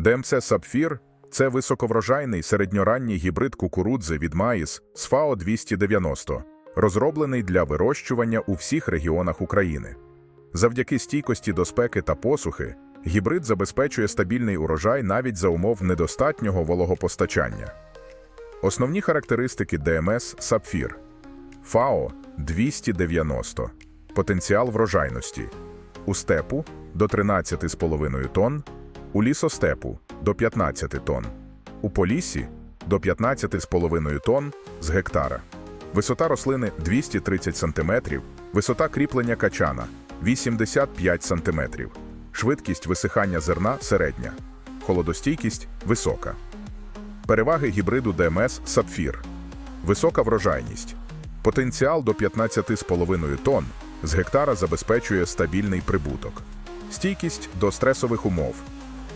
ДМЦ Сапфір це високоврожайний середньоранній гібрид кукурудзи від Маїс ФАО 290, розроблений для вирощування у всіх регіонах України. Завдяки стійкості до спеки та посухи, гібрид забезпечує стабільний урожай навіть за умов недостатнього вологопостачання. Основні характеристики ДМС Сапфір ФАО 290, потенціал врожайності у степу до 13,5 тонн, у лісостепу до 15 тонн, у полісі до 15,5 тонн з гектара. Висота рослини 230 см, висота кріплення качана 85 см, швидкість висихання зерна середня, холодостійкість висока. Переваги гібриду ДМС Сапфір. Висока врожайність. Потенціал до 15,5 тонн з гектара забезпечує стабільний прибуток. Стійкість до стресових умов.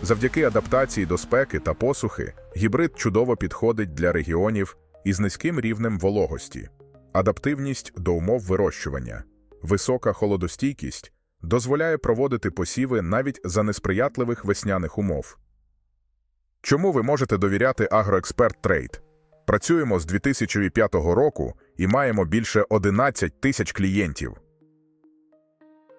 Завдяки адаптації до спеки та посухи гібрид чудово підходить для регіонів із низьким рівнем вологості. Адаптивність до умов вирощування. Висока холодостійкість дозволяє проводити посіви навіть за несприятливих весняних умов. Чому ви можете довіряти Агроексперт Трейд? Працюємо з 2005 року і маємо більше 11 тисяч клієнтів.